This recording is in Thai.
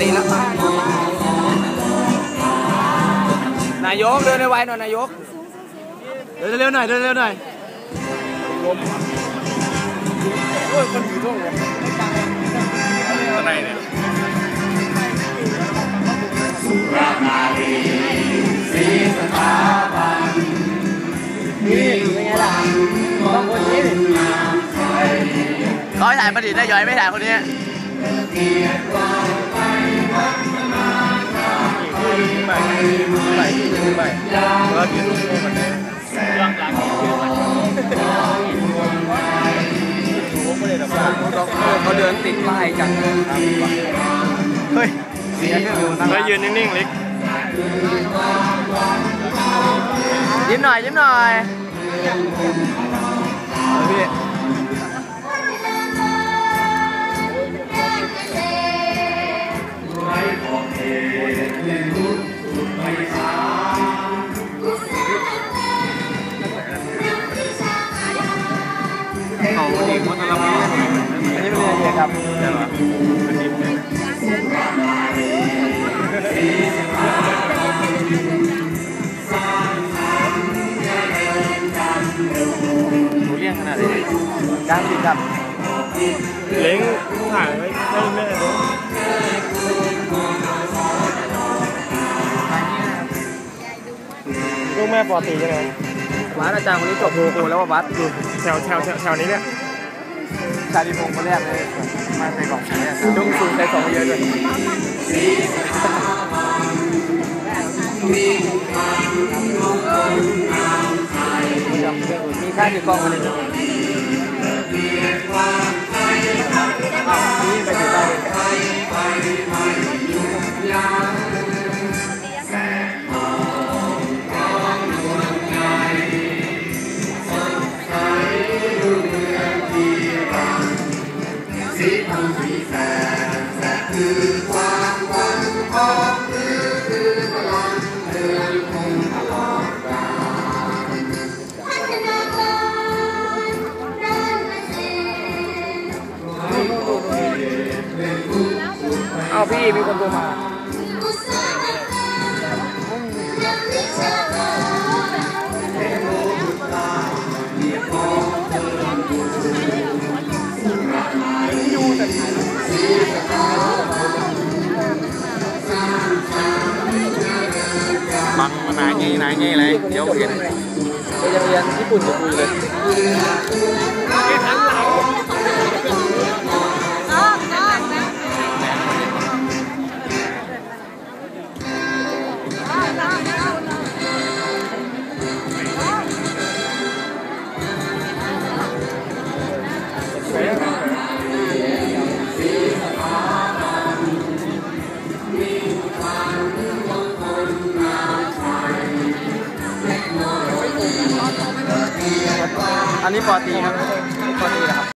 ติแล้วนายกเดินไวๆหน่อยนายก เดินเร็วหน่อยเดินเร็วหน่อยโอ้ยคนถือท่งเลยอะไรเนี่ยนี่เป็นไงล่ะต้องคนนี้เขาให้ถ่ายประดิษฐ์ได้ย้อยไม่ถ่ายคนนี้ ใหม่ใหม่ใหม่แล้วที่รู้มันเนี่ยยังหลังเขาเดินติดป้าย กันเฮ้ยเสียเครื่องแล้วยืนนิ่งๆเล็กยิ้มหน่อยยิ้มหน่อยพี่เขาเองมันละมีอันนี้เป็นยังไงครับใช่ไหมหนูเลี้ยงขนาดนี้กลางติดกับเล้งถ่ายไว้ให้แม่ดูลูกแม่ปอตีใช่ไหมวัดอาจารย์คนนี้จบโทโกแล้วว่าวัดอยู่แถวแถวแถวแถวนี้เนี่ย ชาดิพงศ์คนแรกเลยมาใส่กล่องเนี่ยจุงสูงใส่สองเยอะด้วยมีค่าถือกล้องเลย พัฒนาการด้านเกษตรเอาพี่มีคนโทรมาอุตสาหกรรมนักวิชาการ งี้นานงี้เลยเดี๋ยวเห็นไปยังเรียนญี่ปุ่นจะคุยเลย อันนี้ปอตีครับปอตีนะครับ